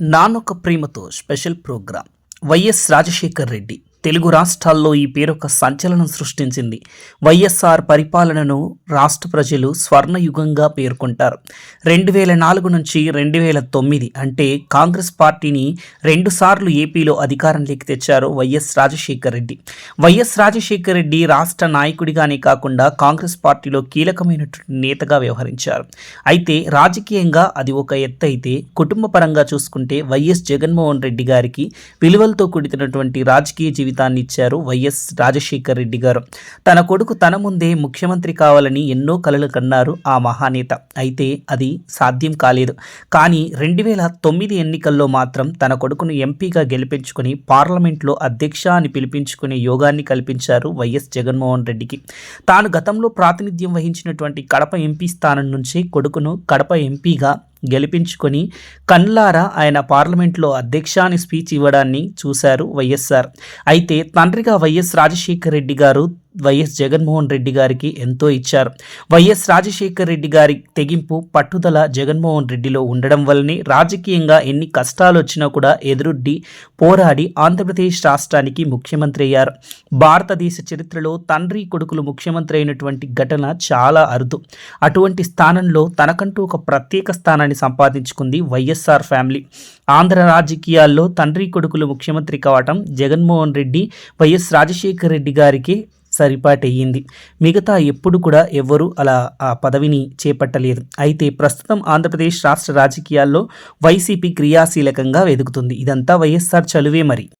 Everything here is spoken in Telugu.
నానొక ప్రేమతో special programme. YS Rajasekhar Reddy. Telugu రాష్ట్రాల్లో ఈ పేరొక సంచలనం సృష్టించింది. వైఎస్ఆర్ పరిపాలనను రాష్ట్ర ప్రజలు స్వర్ణయుగంగా పేర్కొంటారు. రెండు వేల నాలుగు నుంచి రెండు వేల తొమ్మిది అంటే కాంగ్రెస్ పార్టీని రెండుసార్లు ఏపీలో అధికారంలోకి తెచ్చారు వైఎస్ రాజశేఖర్ రెడ్డి. వైఎస్ రాజశేఖర్ రెడ్డి రాష్ట్ర నాయకుడిగానే కాకుండా కాంగ్రెస్ పార్టీలో కీలకమైనటువంటి నేతగా వ్యవహరించారు. అయితే రాజకీయంగా అది ఒక ఎత్తు అయితే కుటుంబ పరంగా చూసుకుంటే వైఎస్ జగన్మోహన్ రెడ్డి గారికి విలువలతో కూడినటువంటి రాజకీయ జీవితం జీతాన్ని ఇచ్చారు వైఎస్ రాజశేఖర్ రెడ్డి గారు. తన కొడుకు తన ముందే ముఖ్యమంత్రి కావాలని ఎన్నో కలలు కన్నారు ఆ మహానేత. అయితే అది సాధ్యం కాలేదు. కానీ రెండు వేల తొమ్మిది ఎన్నికల్లో మాత్రం తన కొడుకును ఎంపీగా గెలిపించుకుని పార్లమెంట్లో అధ్యక్ష అని పిలిపించుకునే యోగాన్ని కల్పించారు వైఎస్ జగన్మోహన్ రెడ్డికి. తాను గతంలో ప్రాతినిధ్యం వహించినటువంటి కడప ఎంపీ స్థానం నుంచి కొడుకును కడప ఎంపీగా గెలిపించుకొని కన్లారా ఆయన పార్లమెంట్లో అధ్యక్షాని స్పీచ్ ఇవ్వడాన్ని చూశారు వైఎస్ఆర్. అయితే తండ్రిగా వైఎస్ రాజశేఖర్ రెడ్డి గారు వైఎస్ జగన్మోహన్ రెడ్డి గారికి ఎంతో ఇచ్చారు. వైఎస్ రాజశేఖర్ రెడ్డి గారి తెగింపు పట్టుదల జగన్మోహన్ రెడ్డిలో ఉండడం వల్లనే రాజకీయంగా ఎన్ని కష్టాలు వచ్చినా కూడా ఎదురుడ్డి పోరాడి ఆంధ్రప్రదేశ్ రాష్ట్రానికి ముఖ్యమంత్రి అయ్యారు. భారతదేశ చరిత్రలో తండ్రి కొడుకులు ముఖ్యమంత్రి అయినటువంటి ఘటన చాలా అరుదు. అటువంటి స్థానంలో తనకంటూ ఒక ప్రత్యేక స్థానాన్ని సంపాదించుకుంది వైఎస్ఆర్ ఫ్యామిలీ. ఆంధ్ర రాజకీయాల్లో తండ్రి కొడుకులు ముఖ్యమంత్రి కావటం జగన్మోహన్ రెడ్డి వైఎస్ రాజశేఖర్ రెడ్డి గారికి సరిపాటయ్యింది. మిగతా ఎప్పుడు కూడా ఎవ్వరూ అలా ఆ పదవిని చేపట్టలేదు. అయితే ప్రస్తుతం ఆంధ్రప్రదేశ్ రాష్ట్ర రాజకీయాల్లో వైసీపీ క్రియాశీలకంగా వెదుకుతుంది. ఇదంతా వైఎస్ఆర్ చలువే మరి.